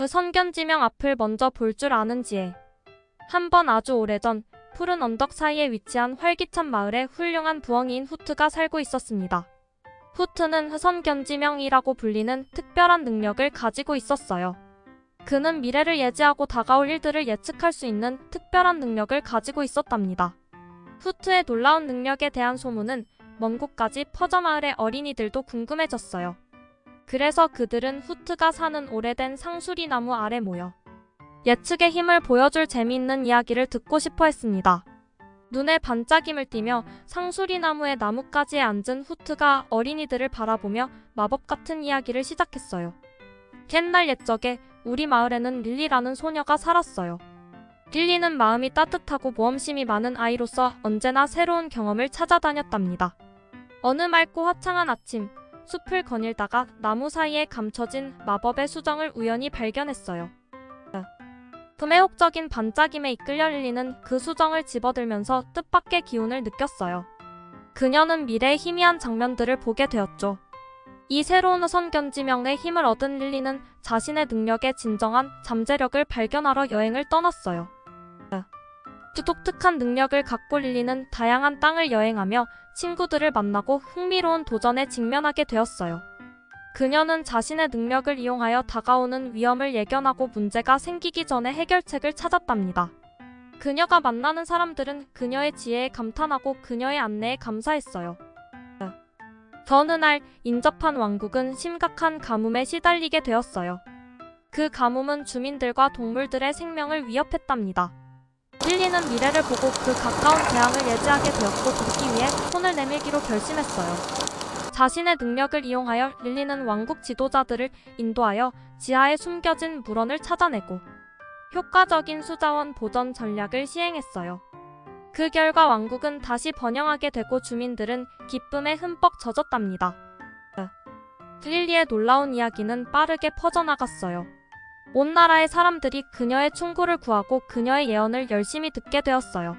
그 선견지명 앞을 먼저 볼 줄 아는 지혜. 한 번 아주 오래전 푸른 언덕 사이에 위치한 활기찬 마을에 훌륭한 부엉이인 후트가 살고 있었습니다. 후트는 선견지명이라고 불리는 특별한 능력을 가지고 있었어요. 그는 미래를 예지하고 다가올 일들을 예측할 수 있는 특별한 능력을 가지고 있었답니다. 후트의 놀라운 능력에 대한 소문은 먼 곳까지 퍼져 마을의 어린이들도 궁금해졌어요. 그래서 그들은 후트가 사는 오래된 상수리 나무 아래 모여 예측의 힘을 보여줄 재미있는 이야기를 듣고 싶어 했습니다. 눈에 반짝임을 띠며 상수리 나무의 나뭇가지에 앉은 후트가 어린이들을 바라보며 마법 같은 이야기를 시작했어요. 옛날 옛적에 우리 마을에는 릴리라는 소녀가 살았어요. 릴리는 마음이 따뜻하고 모험심이 많은 아이로서 언제나 새로운 경험을 찾아다녔답니다. 어느 맑고 화창한 아침, 숲을 거닐다가 나무 사이에 감춰진 마법의 수정을 우연히 발견했어요. 금해옥적인 반짝임에 이끌려 릴리는 그 수정을 집어들면서 뜻밖의 기운을 느꼈어요. 그녀는 미래의 희미한 장면들을 보게 되었죠. 이 새로운 선견지명의 힘을 얻은 릴리는 자신의 능력의 진정한 잠재력을 발견하러 여행을 떠났어요. 독특한 능력을 갖고 릴리는 다양한 땅을 여행하며 친구들을 만나고 흥미로운 도전에 직면하게 되었어요. 그녀는 자신의 능력을 이용하여 다가오는 위험을 예견하고 문제가 생기기 전에 해결책을 찾았답니다. 그녀가 만나는 사람들은 그녀의 지혜에 감탄하고 그녀의 안내에 감사했어요. 어느 날 인접한 왕국은 심각한 가뭄에 시달리게 되었어요. 그 가뭄은 주민들과 동물들의 생명을 위협했답니다. 릴리는 미래를 보고 그 가까운 재앙을 예지하게 되었고 돕기 위해 손을 내밀기로 결심했어요. 자신의 능력을 이용하여 릴리는 왕국 지도자들을 인도하여 지하에 숨겨진 물원을 찾아내고 효과적인 수자원 보전 전략을 시행했어요. 그 결과 왕국은 다시 번영하게 되고 주민들은 기쁨에 흠뻑 젖었답니다. 릴리의 놀라운 이야기는 빠르게 퍼져나갔어요. 온 나라의 사람들이 그녀의 충고를 구하고 그녀의 예언을 열심히 듣게 되었어요.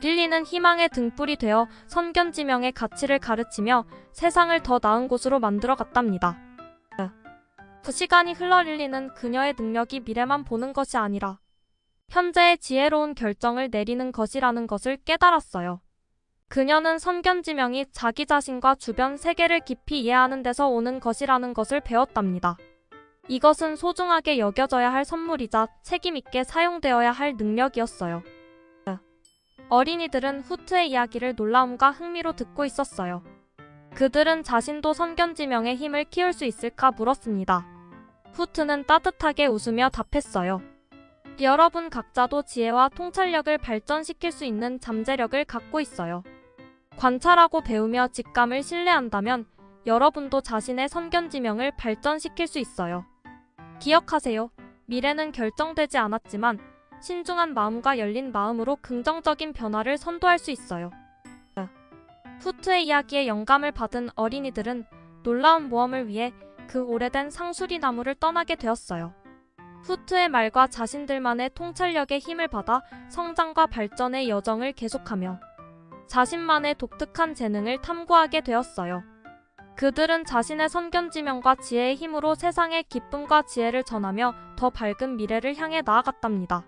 릴리는 희망의 등불이 되어 선견지명의 가치를 가르치며 세상을 더 나은 곳으로 만들어 갔답니다. 그 시간이 흘러 릴리는 그녀의 능력이 미래만 보는 것이 아니라 현재의 지혜로운 결정을 내리는 것이라는 것을 깨달았어요. 그녀는 선견지명이 자기 자신과 주변 세계를 깊이 이해하는 데서 오는 것이라는 것을 배웠답니다. 이것은 소중하게 여겨져야 할 선물이자 책임있게 사용되어야 할 능력이었어요. 어린이들은 후트의 이야기를 놀라움과 흥미로 듣고 있었어요. 그들은 자신도 선견지명의 힘을 키울 수 있을까 물었습니다. 후트는 따뜻하게 웃으며 답했어요. 여러분 각자도 지혜와 통찰력을 발전시킬 수 있는 잠재력을 갖고 있어요. 관찰하고 배우며 직감을 신뢰한다면 여러분도 자신의 선견지명을 발전시킬 수 있어요. 기억하세요. 미래는 결정되지 않았지만 신중한 마음과 열린 마음으로 긍정적인 변화를 선도할 수 있어요. 후트의 이야기에 영감을 받은 어린이들은 놀라운 모험을 위해 그 오래된 상수리 나무를 떠나게 되었어요. 후트의 말과 자신들만의 통찰력의 힘을 받아 성장과 발전의 여정을 계속하며 자신만의 독특한 재능을 탐구하게 되었어요. 그들은 자신의 선견지명과 지혜의 힘으로 세상에 기쁨과 지혜를 전하며 더 밝은 미래를 향해 나아갔답니다.